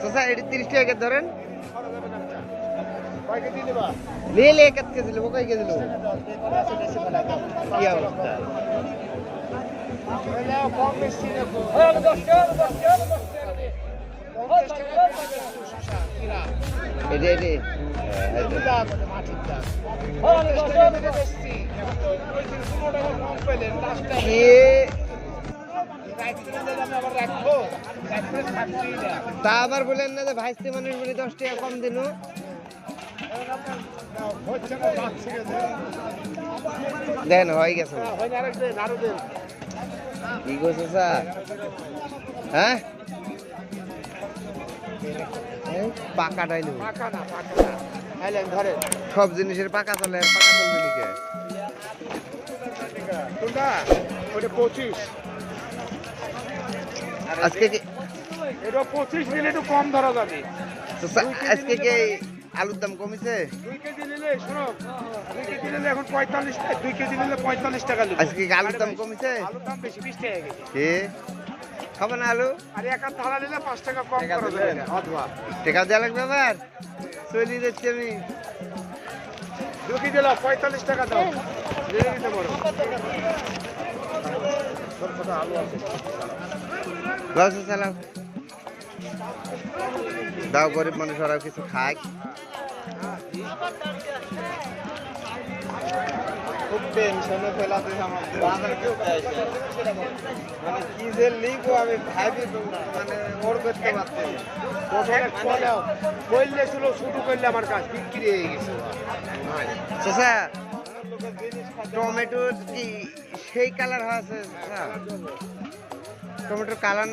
চাচা এটি তিরিশ টাকা ধরেন? কয় কেজি নেবা লে লে এক কেজি নেব কয় কেজি নেব কি অবস্থা কি তা আবার বলেন না যে ভাইস্তি মানুষ বলে দশ টাকা কম দিন। হয়ে গেছে। কি করছে স্যার? হ্যাঁ? সব জিনিসের পাকা চলে পাকা চলবে পঁচিশ। আজকে কি এটা পঁচিশ দিলে একটু কম ধরা যাবে। আজকে কি আলুর দাম কমেছে? দুই কেজি নিলে শোনো দুই কেজি নিলে এখন পঁয়তাল্লিশ দুই কেজি নিলে পঁয়তাল্লিশ টাকা আজকে কি আলুর দাম কমেছে? আলুর দাম বেশি বিশ টাকা কেজি। খাবে না আলু? আর এক ধারা নিলে পাঁচ টাকা কম টাকা করা দেবেন? যাবে টাকা দেওয়া লাগবে আবার? চলে যাচ্ছি আমি। দুই পঁয়তাল্লিশ টাকা দাও। ব্যবসা চালাও দাও গরিব মানুষ ওরা কিছু খায় খুব টেনশনে ফেলাতে আমার বাজার করতে মানে কি যে লিখব আমি ভাবি মানে ওর করতে পারছি না। প্রথমে কলাও বললে ছিল শুরু করলে আমার কাজ বিক্রি হয়ে গেছে কি সেই কালার হয়েছে টমেটোর কালার